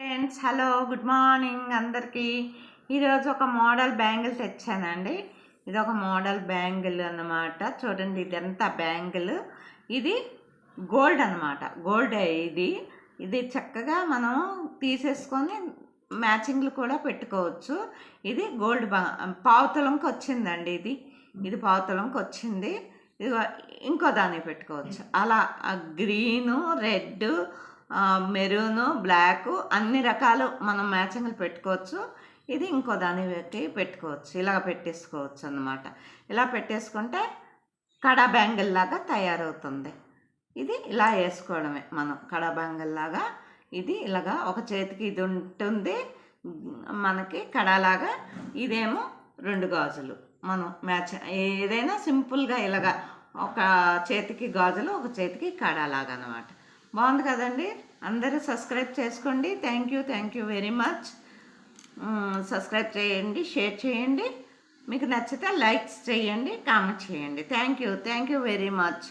Friends hello good morning అందరికీ. ఈరోజు ఒక మోడల్ బ్యాంగిల్ తెచ్చానండి. ఇది ఒక మోడల్ బ్యాంగిల్ అన్నమాట. చూడండి ఇదంతా బ్యాంగిల్. ఇది గోల్డ్ అన్నమాట. గోల్డ్ ఇది. ఇది చక్కగా మనం తీసేసుకొని మ్యాచింగ్లు కూడా పెట్టుకోవచ్చు. ఇది గోల్డ్ బా పావుతలంకి వచ్చిందండి ఇది. ఇది పావుతలంకి వచ్చింది. ఇది ఇంకో దాన్ని పెట్టుకోవచ్చు. అలా గ్రీను రెడ్ మెరూను బ్లాక్ అన్ని రకాలు మనం మ్యాచింగ్లు పెట్టుకోవచ్చు. ఇది ఇంకో దాన్ని పెట్టి పెట్టుకోవచ్చు. ఇలా పెట్టేసుకోవచ్చు అన్నమాట. ఇలా పెట్టేసుకుంటే కడా బ్యాంగిల్ లాగా తయారవుతుంది. ఇది ఇలా వేసుకోవడమే మనం. కడా బ్యాంగిల్ లాగా ఇది ఇలాగా ఒక చేతికి ఇది ఉంటుంది. మనకి కడాలాగా ఇదేమో రెండు గాజులు. మనం మ్యాచ్ ఏదైనా సింపుల్గా ఇలాగా ఒక చేతికి గాజులు ఒక చేతికి కడాలాగా అనమాట బాగుంది కదండి? అందరూ సబ్స్క్రైబ్ చేసుకోండి. Thank you thank you very much. Subscribe చేయండి షేర్ చేయండి. మీకు నచ్చితే లైక్స్ చేయండి కామెంట్ చేయండి. Thank you thank you very much.